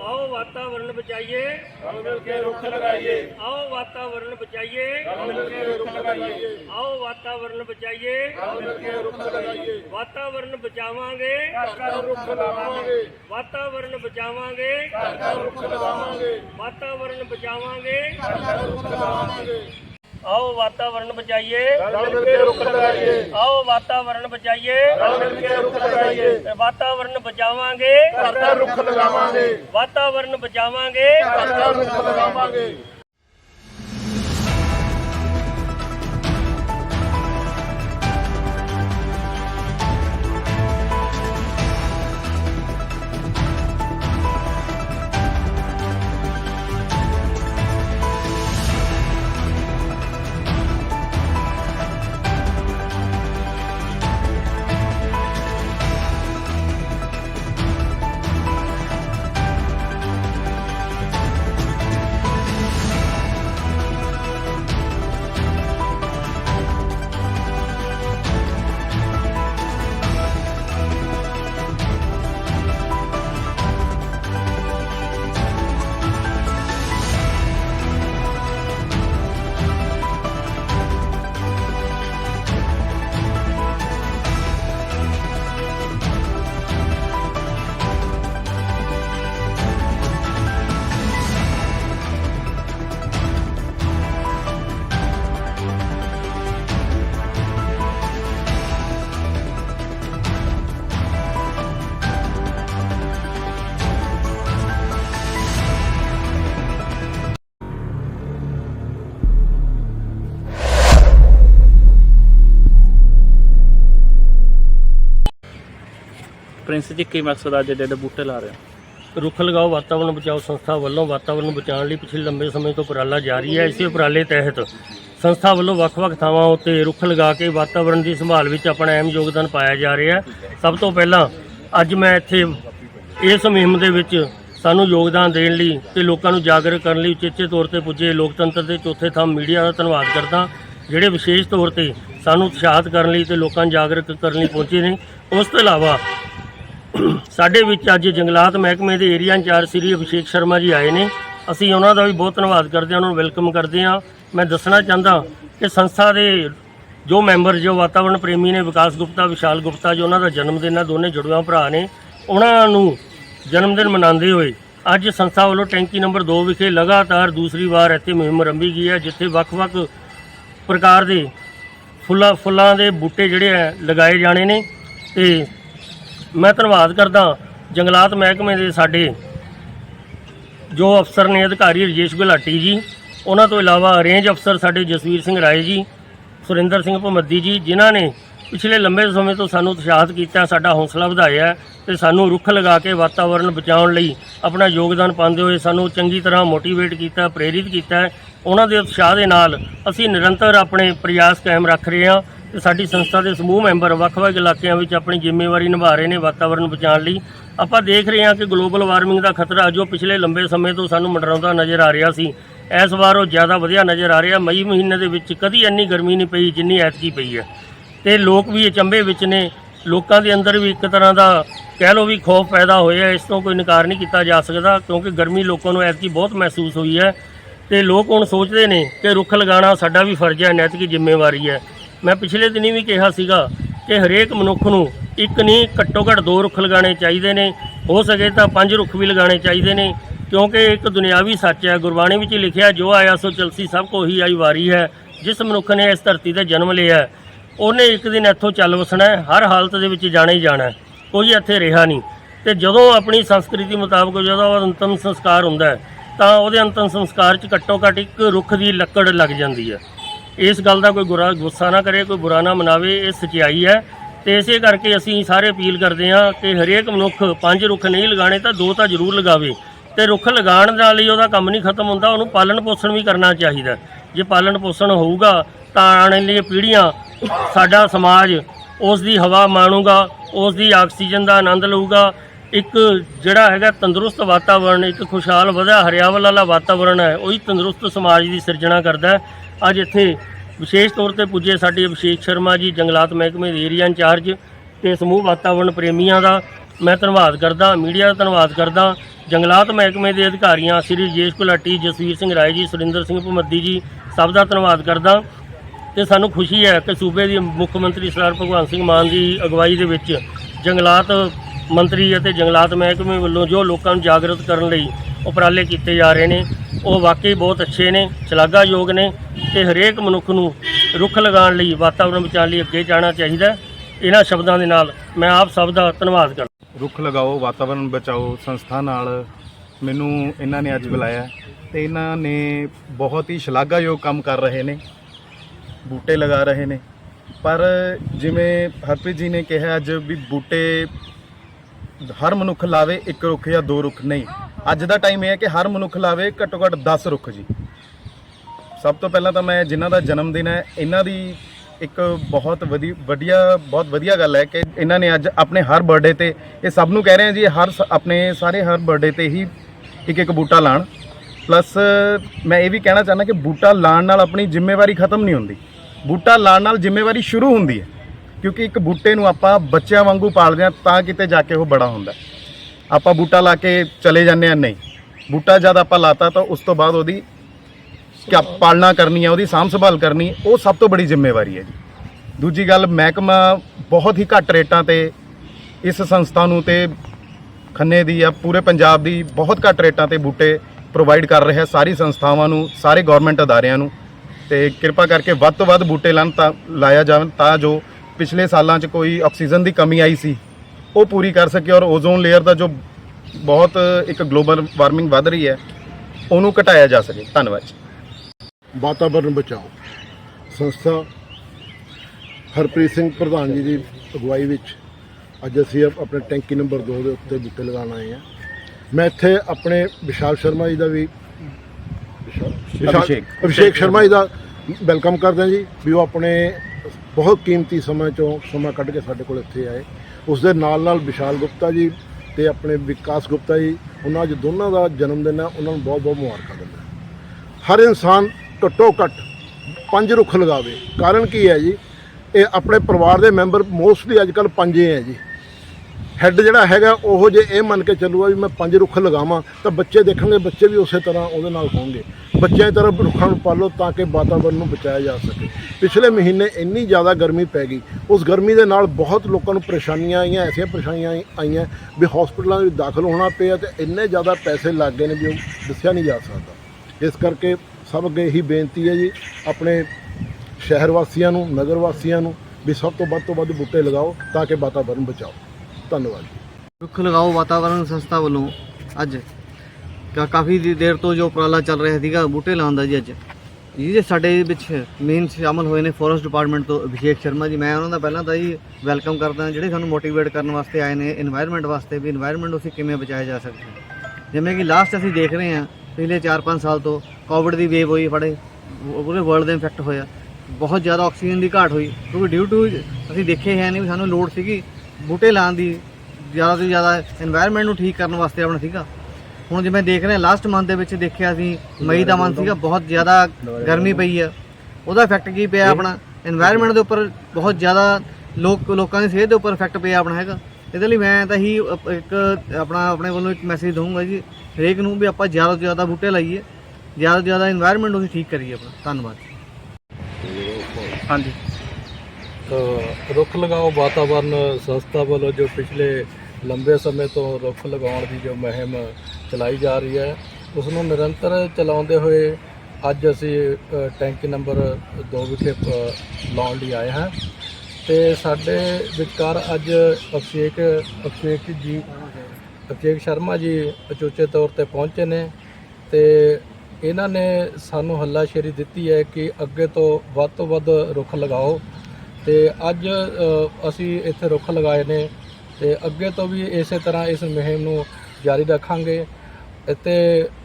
ਆਓ ਵਾਤਾਵਰਣ ਬਚਾਈਏ। ਰਲ ਮਿਲ ਕੇ ਰੁੱਖ ਲਗਾਈਏ। ਆਓ ਵਾਤਾਵਰਣ ਬਚਾਈਏ। ਰਲ ਮਿਲ ਕੇ ਰੁੱਖ ਲਗਾਈਏ। ਆਓ ਵਾਤਾਵਰਣ ਬਚਾਈਏ। ਰਲ ਮਿਲ ਕੇ ਰੁੱਖ ਲਗਾਈਏ। ਵਾਤਾਵਰਣ ਬਚਾਵਾਂਗੇ। ਘਰ ਘਰ ਰੁੱਖ ਲਗਾਵਾਂਗੇ। ਵਾਤਾਵਰਣ ਬਚਾਵਾਂਗੇ। ਘਰ ਘਰ ਰੁੱਖ ਲਗਾਵਾਂਗੇ। ਵਾਤਾਵਰਣ ਬਚਾਵਾਂਗੇ। ਘਰ ਘਰ ਰੁੱਖ ਲਗਾਵਾਂਗੇ। ਆਓ ਵਾਤਾਵਰਣ ਬਚਾਈਏ। ਰਲ ਮਿਲ ਕੇ ਰੁੱਖ ਲਗਾਈਏ। ਆਓ ਵਾਤਾਵਰਣ ਬਚਾਈਏ। ਰਲ ਮਿਲ ਕੇ ਰੁੱਖ ਲਗਾਈਏ। ਤੇ ਵਾਤਾਵਰਣ ਬਚਾਵਾਂਗੇ। ਘਰ ਘਰ ਰੁੱਖ ਲਗਾਵਾਂਗੇ। ਵਾਤਾਵਰਣ ਬਚਾਵਾਂਗੇ। ਘਰ ਘਰ ਰੁੱਖ ਲਗਾਵਾਂਗੇ। ਪ੍ਰਿੰਸ ਜੀ, ਕੀ ਮਕਸਦ ਆ ਜਿਹੜੇ ਬੂਟੇ ਲਾ ਰਹੇ ਹੋ? ਰੁੱਖ ਲਗਾਓ ਵਾਤਾਵਰਣ ਬਚਾਓ, ਸੰਸਥਾ ਵੱਲੋਂ ਵਾਤਾਵਰਣ ਬਚਾਉਣ ਲਈ ਪਿਛਲੇ ਲੰਬੇ ਸਮੇਂ ਤੋਂ ਉਪਰਾਲਾ ਜਾਰੀ ਹੈ। ਇਸੇ ਉਪਰਾਲੇ ਤਹਿਤ ਸੰਸਥਾ ਵੱਲੋਂ ਵੱਖ-ਵੱਖ ਥਾਵਾਂ ਉੱਤੇ ਰੁੱਖ ਲਗਾ ਕੇ ਵਾਤਾਵਰਣ ਦੀ ਸੰਭਾਲ ਵਿੱਚ ਆਪਣਾ ਅਹਿਮ ਯੋਗਦਾਨ ਪਾਇਆ ਜਾ ਰਿਹਾ ਹੈ। ਸਭ ਤੋਂ ਪਹਿਲਾਂ ਅੱਜ ਮੈਂ ਇੱਥੇ ਇਸ ਮੁਹਿੰਮ ਦੇ ਵਿੱਚ ਸਾਨੂੰ ਯੋਗਦਾਨ ਦੇਣ ਲਈ ਤੇ ਲੋਕਾਂ ਨੂੰ ਜਾਗਰੂਕ ਕਰਨ ਲਈ ਉਚੇਚੇ ਤੌਰ ਤੇ ਪੁੱਜੇ ਲੋਕਤੰਤਰ ਦੇ ਚੌਥੇ ਥੰਮ ਮੀਡੀਆ ਦਾ ਧੰਨਵਾਦ ਕਰਦਾ ਜਿਹੜੇ ਵਿਸ਼ੇਸ਼ ਤੌਰ ਤੇ ਸਾਨੂੰ ਉਤਸ਼ਾਹਿਤ ਕਰਨ ਲਈ ਤੇ ਲੋਕਾਂ ਨੂੰ ਜਾਗਰੂਕ ਕਰਨ ਲਈ ਪਹੁੰਚੇ ਨੇ। ਉਸ ਤੋਂ ਇਲਾਵਾ ਸਾਡੇ ਵਿੱਚ ਅੱਜ ਜੰਗਲਾਤ ਮਹਿਕਮੇ ਦੇ ਏਰੀਆ ਇੰਚਾਰਜ ਸ੍ਰੀ ਅਭਿਸ਼ੇਕ ਸ਼ਰਮਾ ਜੀ ਆਏ ਨੇ। ਅਸੀਂ ਉਹਨਾਂ ਦਾ ਵੀ ਬਹੁਤ ਧੰਨਵਾਦ ਕਰਦੇ ਹਾਂ, ਉਹਨਾਂ ਨੂੰ ਵੈਲਕਮ ਕਰਦੇ ਹਾਂ। ਮੈਂ ਦੱਸਣਾ ਚਾਹੁੰਦਾ ਕਿ ਸੰਸਥਾ ਦੇ ਜੋ ਮੈਂਬਰ, ਜੋ ਵਾਤਾਵਰਣ ਪ੍ਰੇਮੀ ਨੇ ਵਿਕਾਸ ਗੁਪਤਾ, ਵਿਸ਼ਾਲ ਗੁਪਤਾ, ਜੋ ਉਹਨਾਂ ਦਾ ਜਨਮ ਦਿਨ ਹੈ ਦੋਨੇ ਜੁੜਵਾਂ ਭਰਾ ਨੇ, ਉਹਨਾਂ ਨੂੰ ਜਨਮ ਦਿਨ ਮਨਾਉਂਦੇ ਹੋਏ ਅੱਜ ਸੰਸਥਾ ਵੱਲੋਂ ਟੈਂਕੀ ਨੰਬਰ 2 ਵਿਖੇ ਲਗਾਤਾਰ ਦੂਸਰੀ ਵਾਰ ਇੱਥੇ ਮੁਹਿੰਮ ਆਰੰਭੀ ਗਈ ਹੈ, ਜਿੱਥੇ ਵੱਖ-ਵੱਖ ਪ੍ਰਕਾਰ ਦੇ ਫੁੱਲਾਂ ਫੁੱਲਾਂ ਦੇ ਬੂਟੇ ਜਿਹੜੇ ਆ ਲਗਾਏ ਜਾਣੇ ਨੇ ਤੇ ਮੈਂ ਧੰਨਵਾਦ ਕਰਦਾ ਜੰਗਲਾਤ ਮਹਿਕਮੇ ਦੇ ਸਾਡੇ ਜੋ ਅਫਸਰ ਨੇ ਅਧਿਕਾਰੀ ਰਜੇਸ਼ ਗੁਲਾਟੀ ਜੀ, ਉਹਨਾਂ ਤੋਂ ਇਲਾਵਾ ਰੇਂਜ ਅਫਸਰ ਸਾਡੇ ਜਸਵੀਰ ਸਿੰਘ ਰਾਏ ਜੀ, ਸੁਰਿੰਦਰ ਸਿੰਘ ਭਮੱਦੀ ਜੀ, ਜਿਨ੍ਹਾਂ ਨੇ ਪਿਛਲੇ ਲੰਬੇ ਸਮੇਂ ਤੋਂ ਸਾਨੂੰ ਉਤਸ਼ਾਹਿਤ ਕੀਤਾ, ਸਾਡਾ ਹੌਸਲਾ ਵਧਾਇਆ ਤੇ ਸਾਨੂੰ ਰੁੱਖ ਲਗਾ ਕੇ ਵਾਤਾਵਰਣ ਬਚਾਉਣ ਲਈ ਆਪਣਾ ਯੋਗਦਾਨ ਪਾਉਂਦੇ ਹੋਏ ਸਾਨੂੰ ਚੰਗੀ ਤਰ੍ਹਾਂ ਮੋਟੀਵੇਟ ਕੀਤਾ, ਪ੍ਰੇਰਿਤ ਕੀਤਾ ਉਹਨਾਂ ਦੇ ਉਤਸ਼ਾਹ ਦੇ ਨਾਲ ਅਸੀਂ ਨਿਰੰਤਰ ਆਪਣੇ ਪ੍ਰਯਾਸ ਕਾਇਮ ਰੱਖ ਰਹੇ ਹਾਂ। ਤੇ ਸਾਡੀ ਸੰਸਥਾ ਦੇ ਸਮੂਹ ਮੈਂਬਰ ਵੱਖ-ਵੱਖ ਇਲਾਕਿਆਂ ਵਿੱਚ ਆਪਣੀ ਜ਼ਿੰਮੇਵਾਰੀ ਨਿਭਾ ਰਹੇ ਨੇ ਵਾਤਾਵਰਣ ਬਚਾਉਣ ਲਈ। ਆਪਾਂ ਦੇਖ ਰਹੇ ਹਾਂ ਕਿ ਗਲੋਬਲ ਵਾਰਮਿੰਗ ਦਾ ਖਤਰਾ ਜੋ ਪਿਛਲੇ ਲੰਬੇ ਸਮੇਂ ਤੋਂ ਸਾਨੂੰ ਮੰਡਰਾਉਂਦਾ ਨਜ਼ਰ ਆ ਰਿਹਾ ਸੀ। ਇਸ ਵਾਰ ਉਹ ਜ਼ਿਆਦਾ ਵਧੀਆ ਨਜ਼ਰ ਆ ਰਿਹਾ। ਮਈ ਮਹੀਨੇ ਦੇ ਵਿੱਚ ਕਦੀ ਇੰਨੀ ਗਰਮੀ ਨਹੀਂ ਪਈ ਜਿੰਨੀ ਐਤਕੀ ਪਈ ਹੈ। ਤੇ ਲੋਕ ਵੀ ਅਚੰਭੇ ਵਿੱਚ ਨੇ। ਲੋਕਾਂ ਦੇ ਅੰਦਰ ਵੀ ਇੱਕ ਤਰ੍ਹਾਂ ਦਾ ਕਹਿ ਲਓ ਵੀ ਖੌਫ ਪੈਦਾ ਹੋਇਆ ਇਸ ਤੋਂ ਕੋਈ ਇਨਕਾਰ ਨਹੀਂ ਕੀਤਾ ਜਾ ਸਕਦਾ ਕਿਉਂਕਿ ਗਰਮੀ ਲੋਕਾਂ ਨੂੰ ਐਤਕੀ ਬਹੁਤ ਮਹਿਸੂਸ ਹੋਈ ਹੈ। ਤੇ ਲੋਕ ਹੁਣ ਸੋਚਦੇ ਨੇ ਕਿ ਰੁੱਖ ਲਗਾਉਣਾ ਸਾਡਾ ਵੀ ਫਰਜ਼ ਹੈ। ਨੈਤਿਕ ਜ਼ਿੰਮੇਵਾਰੀ ਹੈ। ਮੈਂ ਪਿਛਲੇ ਦਿਨੀ ਵੀ ਕਿਹਾ ਸੀਗਾ ਕਿ ਹਰੇਕ ਮਨੁੱਖ ਨੂੰ ਇੱਕ ਨਹੀਂ, ਘੱਟੋ ਘੱਟ ਦੋ ਰੁੱਖ ਲਗਾਉਣੇ ਚਾਹੀਦੇ ਨੇ। ਹੋ ਸਕੇ ਤਾਂ ਪੰਜ ਰੁੱਖ ਵੀ ਲਗਾਉਣੇ ਚਾਹੀਦੇ ਨੇ, ਕਿਉਂਕਿ ਇੱਕ ਦੁਨਿਆਵੀ ਸੱਚ ਹੈ। ਗੁਰਬਾਣੀ ਵਿੱਚ ਲਿਖਿਆ, ਜੋ ਆਇਆ ਸੋ ਚਲਸੀ ਸਭ ਕੋ ਹੀ ਆਈ ਵਾਰੀ ਹੈ, ਜਿਸ ਮਨੁੱਖ ਨੇ ਇਸ ਧਰਤੀ ਤੇ ਜਨਮ ਲਿਆ ਉਹਨੇ ਇੱਕ ਦਿਨ ਇੱਥੋਂ ਚੱਲ ਵਸਣਾ ਹੈ, ਹਰ ਹਾਲਤ ਦੇ ਵਿੱਚ ਜਾਣਾ ਹੀ ਜਾਣਾ ਕੋਈ ਇੱਥੇ ਰਿਹਾ ਨਹੀਂ। ਤੇ ਜਦੋਂ ਆਪਣੀ ਸੰਸਕ੍ਰਿਤੀ ਮੁਤਾਬਕ ਜਦੋਂ ਉਹਦਾ ਅੰਤਮ ਸੰਸਕਾਰ ਹੁੰਦਾ ਤਾਂ ਉਹਦੇ ਅੰਤਮ ਸੰਸਕਾਰ 'ਚ ਘੱਟੋ ਘੱਟ ਇੱਕ ਰੁੱਖ ਦੀ ਲੱਕੜ ਲੱਗ ਜਾਂਦੀ ਹੈ। ਇਸ ਗੱਲ ਦਾ ਕੋਈ ਗੁਰਾ ਗੁੱਸਾ ਨਾ ਕਰੇ, ਕੋਈ ਬੁਰਾ ਨਾ ਮਨਾਵੇ, ਇਹ ਸਚਾਈ ਹੈ। ਤੇ ਇਸੇ ਕਰਕੇ ਅਸੀਂ ਸਾਰੇ ਅਪੀਲ ਕਰਦੇ ਹਾਂ ਕਿ ਹਰੇਕ ਮਨੁੱਖ ਪੰਜ ਰੁੱਖ ਨਹੀਂ ਲਗਾਣੇ ਤਾਂ ਦੋ ਤਾਂ ਜ਼ਰੂਰ ਲਗਾਵੇ। ਤੇ ਰੁੱਖ ਲਗਾਉਣ ਨਾਲ ਹੀ ਉਹਦਾ ਕੰਮ ਨਹੀਂ ਖਤਮ ਹੁੰਦਾ, ਉਹਨੂੰ ਪਾਲਣ ਪੋਸ਼ਣ ਵੀ ਕਰਨਾ ਚਾਹੀਦਾ ਜੇ ਪਾਲਣ ਪੋਸ਼ਣ ਹੋਊਗਾ ਤਾਂ ਆਉਣ ਵਾਲੀਆਂ ਪੀੜ੍ਹੀਆਂ, ਸਾਡਾ ਸਮਾਜ ਉਸ ਦੀ ਹਵਾ ਮਾਣੂਗਾ, ਉਸ ਦੀ ਆਕਸੀਜਨ ਦਾ ਆਨੰਦ ਲਊਗਾ। ਇੱਕ ਜਿਹੜਾ ਹੈਗਾ ਤੰਦਰੁਸਤ ਵਾਤਾਵਰਣ, ਇੱਕ ਖੁਸ਼ਹਾਲ ਵਧਿਆ ਹਰਿਆਵਲ ਵਾਲਾ ਵਾਤਾਵਰਣ ਹੈ, ਉਹੀ ਤੰਦਰੁਸਤ ਸਮਾਜ ਦੀ ਸਿਰਜਣਾ ਕਰਦਾ ਹੈ। ਅੱਜ ਇੱਥੇ ਵਿਸ਼ੇਸ਼ ਤੌਰ ਤੇ ਪੁੱਜੇ ਸਾਡੇ ਅਭਿਸ਼ੇਕ ਸ਼ਰਮਾ ਜੀ, ਜੰਗਲਾਤ ਮਹਿਕਮੇ ਦੇ ਏਰੀਆ ਇੰਚਾਰਜ ਤੇ ਸਮੂਹ ਵਾਤਾਵਰਣ ਪ੍ਰੇਮੀਆਂ ਦਾ ਮੈਂ ਧੰਨਵਾਦ ਕਰਦਾ, ਮੀਡੀਆ ਦਾ ਧੰਨਵਾਦ ਕਰਦਾ। ਜੰਗਲਾਤ ਮਹਿਕਮੇ ਦੇ ਅਧਿਕਾਰੀਆਂ ਸ੍ਰੀ ਰਜੇਸ਼ ਗੁਲਾਟੀ ਜਸਵੀਰ ਸਿੰਘ ਰਾਏ ਜੀ, ਸੁਰਿੰਦਰ ਸਿੰਘ ਭੁਮੱਦੀ ਜੀ, ਸਭ ਦਾ ਧੰਨਵਾਦ ਕਰਦਾ। ਤੇ ਸਾਨੂੰ ਖੁਸ਼ੀ ਹੈ ਕਿ ਸੂਬੇ ਦੀ ਮੁੱਖ ਮੰਤਰੀ ਸਰਦਾਰ ਭਗਵੰਤ ਸਿੰਘ ਮਾਨ ਦੀ ਅਗਵਾਈ ਦੇ ਵਿੱਚ ਜੰਗਲਾਤ ਮੰਤਰੀ ਅਤੇ ਜੰਗਲਾਤ ਮਹਿਕਮੇ ਵੱਲੋਂ ਜੋ ਲੋਕਾਂ ਨੂੰ ਜਾਗਰਤ ਕਰਨ ਲਈ ਉਪਰਾਲੇ ਕੀਤੇ ਜਾ ਰਹੇ ਨੇ, ਉਹ ਵਾਕਈ ਬਹੁਤ ਅੱਛੇ ਨੇ, ਸ਼ਲਾਘਾਯੋਗ ਨੇ। ਤੇ ਹਰੇਕ ਮਨੁੱਖ ਨੂੰ ਰੁੱਖ ਲਗਾਉਣ ਲਈ ਵਾਤਾਵਰਣ ਬਚਾਉਣ ਲਈ ਅੱਗੇ ਜਾਣਾ ਚਾਹੀਦਾ ਹੈ। ਇਹਨਾਂ ਸ਼ਬਦਾਂ ਦੇ ਨਾਲ ਮੈਂ ਆਪ ਸਭ ਦਾ ਧੰਨਵਾਦ ਕਰਦਾ ਰੁੱਖ ਲਗਾਓ ਵਾਤਾਵਰਣ ਬਚਾਓ, ਸੰਸਥਾ ਨਾਲ ਮੈਨੂੰ ਇਹਨਾਂ ਨੇ ਅੱਜ ਬੁਲਾਇਆ ਤੇ ਇਹਨਾਂ ਨੇ ਬਹੁਤ ਹੀ ਸ਼ਲਾਘਾਯੋਗ ਕੰਮ ਕਰ ਰਹੇ ਨੇ, ਬੂਟੇ ਲਗਾ ਰਹੇ ਨੇ। ਪਰ ਜਿਵੇਂ ਹਰਪ੍ਰੀਤ ਜੀ ਨੇ ਕਿਹਾ ਅੱਜ ਵੀ ਬੂਟੇ ਹਰ ਮਨੁੱਖ ਲਾਵੇ ਇੱਕ ਰੁੱਖ ਜਾਂ ਦੋ ਰੁੱਖ ਨਹੀਂ। ਅੱਜ ਦਾ ਟਾਈਮ ਇਹ ਹੈ ਕਿ ਹਰ ਮਨੁੱਖ ਲਾਵੇ ਘੱਟੋ ਘੱਟ 10 ਰੁੱਖ ਜੀ। ਸਭ ਤੋਂ ਪਹਿਲਾਂ ਤਾਂ ਮੈਂ ਜਿਨ੍ਹਾਂ ਦਾ ਜਨਮ ਦਿਨ ਹੈ, ਇਹਨਾਂ ਦੀ ਇੱਕ ਬਹੁਤ ਵਧੀ, ਵਧੀਆ, ਬਹੁਤ ਵਧੀਆ ਗੱਲ ਹੈ ਕਿ ਇਹਨਾਂ ਨੇ ਅੱਜ ਆਪਣੇ ਹਰ ਬਰਥਡੇ ਤੇ ਇਹ ਸਭ ਨੂੰ ਕਹਿ ਰਹੇ ਆ ਜੀ ਹਰ ਸ- ਆਪਣੇ ਸਾਰੇ ਹਰ ਬਰਥਡੇ ਤੇ ਹੀ ਇੱਕ ਇੱਕ ਬੂਟਾ ਲਾਣ। ਪਲੱਸ ਮੈਂ ਇਹ ਵੀ ਕਹਿਣਾ ਚਾਹੁੰਦਾ ਕਿ ਬੂਟਾ ਲਾਣ ਨਾਲ ਆਪਣੀ ਜ਼ਿੰਮੇਵਾਰੀ ਖਤਮ ਨਹੀਂ ਹੁੰਦੀ। ਬੂਟਾ ਲਾਣ ਨਾਲ ਜ਼ਿੰਮੇਵਾਰੀ ਸ਼ੁਰੂ ਹੁੰਦੀ ਹੈ, ਕਿਉਂਕਿ ਇੱਕ ਬੂਟੇ ਨੂੰ ਆਪਾਂ ਬੱਚਿਆਂ ਵਾਂਗੂ ਪਾਲਦੇ ਹਾਂ ਤਾਂ ਕਿਤੇ ਜਾ ਕੇ ਉਹ ਬੜਾ ਹੁੰਦਾ। ਹੈ। ਆਪਾਂ ਬੂਟਾ ਲਾ ਕੇ ਚਲੇ ਜਾਂਦੇ ਆ ਨਹੀਂ। ਬੂਟਾ ਜਦ ਆਪਾਂ ਲਾਤਾ ਤਾਂ ਉਸ ਤੋਂ ਬਾਅਦ ਉਹਦੀ ਕਿਆ ਪਾਲਣਾ ਕਰਨੀ ਹੈ, ਉਹਦੀ ਸਾਂਭ ਸੰਭਾਲ ਕਰਨੀ ਉਹ ਸਭ ਤੋਂ ਬੜੀ ਜ਼ਿੰਮੇਵਾਰੀ ਹੈ ਜੀ। ਦੂਜੀ ਗੱਲ, ਮਹਿਕਮਾ ਬਹੁਤ ਹੀ ਘੱਟ ਰੇਟਾਂ ਤੇ ਇਸ ਸੰਸਥਾ ਨੂੰ ਤੇ ਖੰਨੇ ਦੀ ਜਾਂ ਪੂਰੇ ਪੰਜਾਬ ਦੀ ਬਹੁਤ ਘੱਟ ਰੇਟਾਂ ਤੇ ਬੂਟੇ ਪ੍ਰੋਵਾਈਡ ਕਰ ਰਿਹਾ ਸਾਰੀ ਸੰਸਥਾਵਾਂ ਨੂੰ, ਸਾਰੇ ਗਵਰਨਮੈਂਟ ਅਦਾਰਿਆਂ ਨੂੰ। ਤੇ ਕਿਰਪਾ ਕਰਕੇ ਵੱਧ ਤੋਂ ਵੱਧ ਬੂਟੇ ਲਾਣ ਤਾਂ, ਲਾਇਆ ਜਾਵਣ ਤਾਂ ਜੋ ਪਿਛਲੇ ਸਾਲਾਂ 'ਚ ਕੋਈ ਆਕਸੀਜਨ ਦੀ ਕਮੀ ਆਈ ਸੀ, ਉਹ ਪੂਰੀ ਕਰ ਸਕੇ ਔਰ ਓਜ਼ੋਨ ਲੇਅਰ ਦਾ ਜੋ ਬਹੁਤ ਇੱਕ ਗਲੋਬਲ ਵਾਰਮਿੰਗ ਵੱਧ ਰਹੀ ਹੈ, ਉਹਨੂੰ ਘਟਾਇਆ ਜਾ ਸਕੇ। ਧੰਨਵਾਦ ਵਾਤਾਵਰਨ ਬਚਾਓ। ਸੰਸਥਾ ਹਰਪ੍ਰੀਤ ਸਿੰਘ ਪ੍ਰਧਾਨ ਜੀ ਦੀ ਅਗਵਾਈ ਵਿੱਚ ਅੱਜ ਅਸੀਂ ਆਪ- ਆਪਣੇ ਟੈਂਕੀ ਨੰਬਰ 2 ਦੇ ਉੱਤੇ ਬੂਟੇ ਲਗਾਉਣ ਆਏ ਹਾਂ। ਮੈਂ ਇੱਥੇ ਆਪਣੇ ਵਿਸ਼ਾਲ ਸ਼ਰਮਾ ਜੀ ਦਾ ਵੀ ਅਭਿਸ਼ੇਕ। ਅਭਿਸ਼ੇਕ ਸ਼ਰਮਾ ਜੀ ਦਾ ਵੈਲਕਮ ਕਰਦੇ ਹਾਂ ਜੀ ਵੀ ਉਹ ਆਪਣੇ ਬਹੁਤ ਕੀਮਤੀ ਸਮਾਂ ਚੋਂ ਸਮਾਂ ਕੱਢ ਕੇ ਸਾਡੇ ਕੋਲ ਇੱਥੇ ਆਏ। ਉਸ ਦੇ ਨਾਲ ਨਾਲ ਵਿਸ਼ਾਲ ਗੁਪਤਾ ਜੀ ਤੇ ਆਪਣੇ ਵਿਕਾਸ ਗੁਪਤਾ ਜੀ ਉਹਨਾਂ ਅੱਜ ਦੋਨਾਂ ਦਾ ਜਨਮ ਦਿਨ ਹੈ ਉਹਨਾਂ ਨੂੰ ਬਹੁਤ ਬਹੁਤ ਮੁਬਾਰਕਾਂ ਦਿੰਦਾ ਹਰ ਇਨਸਾਨ ਘੱਟੋ ਘੱਟ ਪੰਜ ਰੁੱਖ ਲਗਾਵੇ। ਕਾਰਨ ਕੀ ਹੈ ਜੀ? ਇਹ ਆਪਣੇ ਪਰਿਵਾਰ ਦੇ ਮੈਂਬਰ ਮੋਸਟਲੀ ਅੱਜ ਕੱਲ ਪੰਜੇ ਹੈ ਜੀ। ਹੈੱਡ ਜਿਹੜਾ ਹੈਗਾ, ਉਹ ਜੇ ਇਹ ਮੰਨ ਕੇ ਚੱਲੂਗਾ ਵੀ ਮੈਂ ਪੰਜ ਰੁੱਖ ਲਗਾਵਾਂ, ਤਾਂ ਬੱਚੇ ਦੇਖਣਗੇ, ਬੱਚੇ ਵੀ ਉਸੇ ਤਰ੍ਹਾਂ ਉਹਦੇ ਨਾਲ ਹੋਣਗੇ। ਬੱਚਿਆਂ ਦੀ ਤਰ੍ਹਾਂ ਰੁੱਖਾਂ ਨੂੰ ਪਾਲੋ ਤਾਂ ਕਿ ਵਾਤਾਵਰਨ ਨੂੰ ਬਚਾਇਆ ਜਾ ਸਕੇ। ਪਿਛਲੇ ਮਹੀਨੇ ਇੰਨੀ ਜ਼ਿਆਦਾ ਗਰਮੀ ਪੈ ਗਈ। ਉਸ ਗਰਮੀ ਦੇ ਨਾਲ ਬਹੁਤ ਲੋਕਾਂ ਨੂੰ ਪਰੇਸ਼ਾਨੀਆਂ ਆਈਆਂ, ਐਸੀਆਂ ਪਰੇਸ਼ਾਨੀਆਂ ਆਈਆਂ ਵੀ ਹਸਪੀਟਲਾਂ ਵਿੱਚ ਦਾਖਲ ਹੋਣਾ ਪਿਆ ਤੇ ਇੰਨੇ ਜ਼ਿਆਦਾ ਪੈਸੇ ਲੱਗ ਗਏ ਨੇ ਵੀ ਉਹ ਦੱਸਿਆ ਨਹੀਂ ਜਾ ਸਕਦਾ। ਇਸ ਕਰਕੇ ਸਭ ਅੱਗੇ ਇਹੀ ਬੇਨਤੀ ਹੈ ਜੀ, ਆਪਣੇ ਸ਼ਹਿਰ ਵਾਸੀਆਂ ਨੂੰ ਨਗਰ ਵਾਸੀਆਂ ਨੂੰ ਵੀ ਸਭ ਤੋਂ ਵੱਧ ਤੋਂ ਵੱਧ ਬੂਟੇ ਲਗਾਓ ਤਾਂ ਕਿ ਵਾਤਾਵਰਨ ਬਚਾਓ। ਧੰਨਵਾਦ ਜੀ। ਰੁੱਖ ਲਗਾਓ, ਵਾਤਾਵਰਨ ਸੰਸਥਾ ਵੱਲੋਂ ਅੱਜ। ਕਾਫੀ ਦੇਰ ਤੋਂ ਜੋ ਉਪਰਾਲਾ ਚੱਲ ਰਿਹਾ ਸੀਗਾ, ਬੂਟੇ ਲਾਉਣ ਦਾ ਜੀ ਅੱਜ। ਜੀ ਜੇ ਸਾਡੇ ਵਿੱਚ ਮੇਨ ਸ਼ਾਮਲ ਹੋਏ ਨੇ ਫੋਰੈਸਟ ਡਿਪਾਰਟਮੈਂਟ ਤੋਂ ਅਭਿਸ਼ੇਕ ਸ਼ਰਮਾ ਜੀ। ਮੈਂ ਉਹਨਾਂ ਦਾ ਪਹਿਲਾਂ ਤਾਂ ਹੀ ਵੈਲਕਮ ਕਰਦਾ ਜਿਹੜੇ ਸਾਨੂੰ ਮੋਟੀਵੇਟ ਕਰਨ ਵਾਸਤੇ ਆਏ ਨੇ এনवायरमेंट ਵਾਸਤੇ ਵੀ। এনवायरमेंट ਅਸੀਂ ਕਿਵੇਂ ਬਚਾਇਆ ਜਾ ਸਕਦਾ ਜਿਵੇਂ ਕਿ ਲਾਸਟ ਅਸੀਂ ਦੇਖ ਰਹੇ ਹਾਂ, ਪਿਛਲੇ 4-5 ਸਾਲ ਤੋਂ ਕੋਵਿਡ ਦੀ ਵੇਵ ਹੋਈ ਫੜੇ ਪੂਰੇ ਵਰਲਡ ਦੇ ਇਨਫੈਕਟ ਹੋਇਆ ਬਹੁਤ ਜ਼ਿਆਦਾ ਆਕਸੀਜਨ ਦੀ ਘਾਟ ਹੋਈ, ਕਿਉਂਕਿ ਡਿਊ ਟੂ ਅਸੀਂ ਦੇਖੇ ਹੈ ਨਹੀਂ ਵੀ ਸਾਨੂੰ ਲੋੜ ਸੀਗੀ ਬੂਟੇ ਲਾਉਣ ਦੀ, ਜ਼ਿਆਦਾ ਤੋਂ ਜ਼ਿਆਦਾ এনवायरमेंट ਨੂੰ ਠੀਕ ਕਰਨ ਵਾਸਤੇ ਆਪਣਾ ਸੀਗਾ। ਹੁਣ ਜਿਵੇਂ ਦੇਖ ਰਿਹਾ ਲਾਸਟ ਮੰਥ ਦੇ ਵਿੱਚ ਦੇਖਿਆ ਸੀ ਮਈ ਦਾ ਮੰਥ ਸੀਗਾ, ਬਹੁਤ ਜ਼ਿਆਦਾ ਗਰਮੀ ਪਈ ਆ। ਉਹਦਾ ਇਫੈਕਟ ਕੀ ਪਿਆ ਆਪਣਾ? এনवायरमेंट ਦੇ ਉੱਪਰ ਬਹੁਤ ਜ਼ਿਆਦਾ ਲੋਕ, ਲੋਕਾਂ ਦੀ ਸਿਹਤ ਦੇ ਉੱਪਰ ਇਫੈਕਟ ਪਿਆ ਆਪਣਾ ਹੈਗਾ। ਇਹਦੇ ਲਈ ਮੈਂ ਤਾਂ ਹੀ ਇੱਕ ਆਪਣਾ, ਆਪਣੇ ਵੱਲੋਂ ਇੱਕ ਮੈਸੇਜ ਦਊਂਗਾ ਜੀ, ਹਰੇਕ ਨੂੰ ਵੀ ਆਪਾਂ ਜ਼ਿਆਦਾ ਤੋਂ ਜ਼ਿਆਦਾ ਬੂਟੇ ਲਾਈਏ। ਜ਼ਿਆਦਾ ਤੋਂ ਜ਼ਿਆਦਾ এনवायरमेंट ਨੂੰ ਠੀਕ ਕਰੀਏ ਆਪਾਂ ਧੰਨਵਾਦ। ਹਾਂਜੀ। ਰੁੱਖ ਲਗਾਓ ਵਾਤਾਵਰਨ ਸੰਸਥਾ ਵੱਲੋਂ ਜੋ ਪਿਛਲੇ ਲੰਬੇ ਸਮੇਂ ਤੋਂ ਰੁੱਖ ਲਗਾਉਣ ਦੀ ਜੋ ਮੁਹਿੰਮ ਚਲਾਈ ਜਾ ਰਹੀ ਹੈ ਉਸ ਨੂੰ ਨਿਰੰਤਰ ਚਲਾਉਂਦੇ ਹੋਏ ਅੱਜ ਅਸੀਂ ਅ, ਟੈਂਕੀ ਨੰਬਰ 2 ਵਿਖੇ ਲਾਉਣ ਲਈ ਆਏ ਹਾਂ। ਤੇ ਸਾਡੇ ਵਿਚਕਾਰ ਅੱਜ ਅਭਿਸ਼ੇਕ ਅਭਿਸ਼ੇਕ ਜੀ ਅਭਿਸ਼ੇਕ ਸ਼ਰਮਾ ਜੀ ਅਚੂਚੇ ਤੌਰ ਤੇ ਪਹੁੰਚੇ ਨੇ। ਤੇ ਇਹਨਾਂ ਨੇ ਸਾਨੂੰ ਹੱਲਾਸ਼ੇਰੀ ਦਿੱਤੀ ਹੈ ਕਿ ਅੱਗੇ ਤੋਂ ਵੱਧ ਤੋਂ ਵੱਧ ਰੁੱਖ ਲਗਾਓ ਤੇ ਅੱਜ ਅਸੀਂ ਇੱਥੇ ਰੁੱਖ ਲਗਾਏ ਨੇ ਤੇ ਅੱਗੇ ਤੋਂ ਵੀ ਇਸੇ ਤਰ੍ਹਾਂ ਇਸ ਮੁਹਿੰਮ ਨੂੰ ਜਾਰੀ ਰੱਖਾਂਗੇ ਤੇ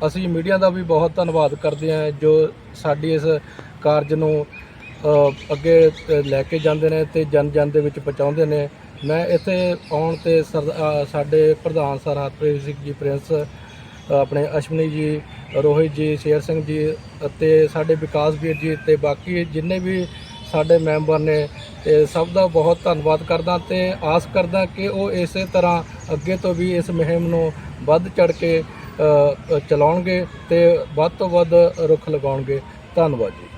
ਅਸੀਂ ਮੀਡੀਆ ਦਾ ਵੀ ਬਹੁਤ ਧੰਨਵਾਦ ਕਰਦੇ ਹਾਂ ਜੋ ਸਾਡੀ ਇਸ ਕਾਰਜ ਨੂੰ ਅੱਗੇ ਲੈ ਕੇ ਜਾਂਦੇ ਨੇ ਤੇ ਜਨ ਜਨ ਦੇ ਵਿੱਚ ਪਹੁੰਚਾਉਂਦੇ ਨੇ। ਮੈਂ ਇੱਥੇ ਆਉਣ ਤੇ ਸਰ- ਸਾਡੇ ਪ੍ਰਧਾਨ ਸਰ ਹਰਪ੍ਰੀਤ ਸਿੰਘ ਜੀ, ਪ੍ਰਿੰਸ ਆਪਣੇ ਅਸ਼ਵਨੀ ਜੀ, ਰੋਹਿਤ ਜੀ, ਸ਼ੇਰ ਸਿੰਘ ਜੀ ਅਤੇ ਸਾਡੇ ਵਿਕਾਸ ਵੀਰ ਜੀ ਤੇ ਬਾਕੀ ਜਿੰਨੇ ਵੀ ਸਾਡੇ ਮੈਂਬਰ ਨੇ ਤੇ ਸਭ ਦਾ ਬਹੁਤ ਧੰਨਵਾਦ ਕਰਦਾ ਤੇ ਆਸ ਕਰਦਾ ਕਿ ਉਹ ਇਸੇ ਤਰ੍ਹਾਂ ਅੱਗੇ ਤੋਂ ਵੀ ਇਸ ਮੁਹਿੰਮ ਨੂੰ ਵੱਧ ਚੜ ਕੇ ਚਲਾਉਣਗੇ ਤੇ ਵੱਧ ਤੋਂ ਵੱਧ ਰੁੱਖ ਲਗਾਉਣਗੇ। ਧੰਨਵਾਦ ਜੀ।